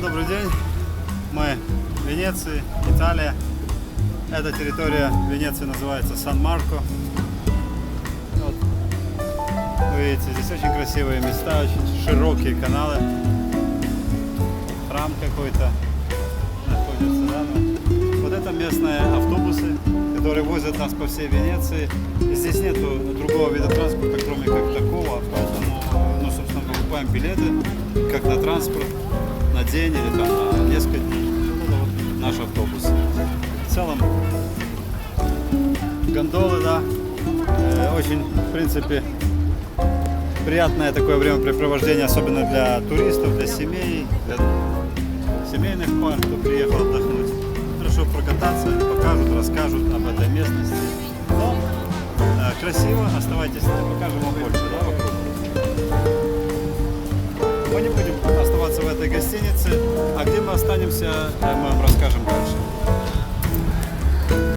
добрый день. Мы в Венеции, Италия. Эта территория Венеции называется Сан-Марко. Вот. Вы видите, здесь очень красивые места, очень широкие каналы. Храм какой-то находится, да? ну. Вот это местные автобусы, которые возят нас по всей Венеции. И здесь нету другого вида транспорта, кроме как такого, поэтому, ну, собственно, покупаем билеты, как на транспорт, на день или там на несколько дней. Это вот наш автобус. В целом, гондолы, да, э, очень, в принципе, приятное такое времяпрепровождение, особенно для туристов, для семей, для семейных пар, кто приехал отдохнуть. Хорошо прокататься, покажут, расскажут об этой местности. Но э, красиво, оставайтесь, покажем вам больше, да, вокруг. Оставаться в этой гостинице, а где мы останемся, э, мы вам расскажем дальше.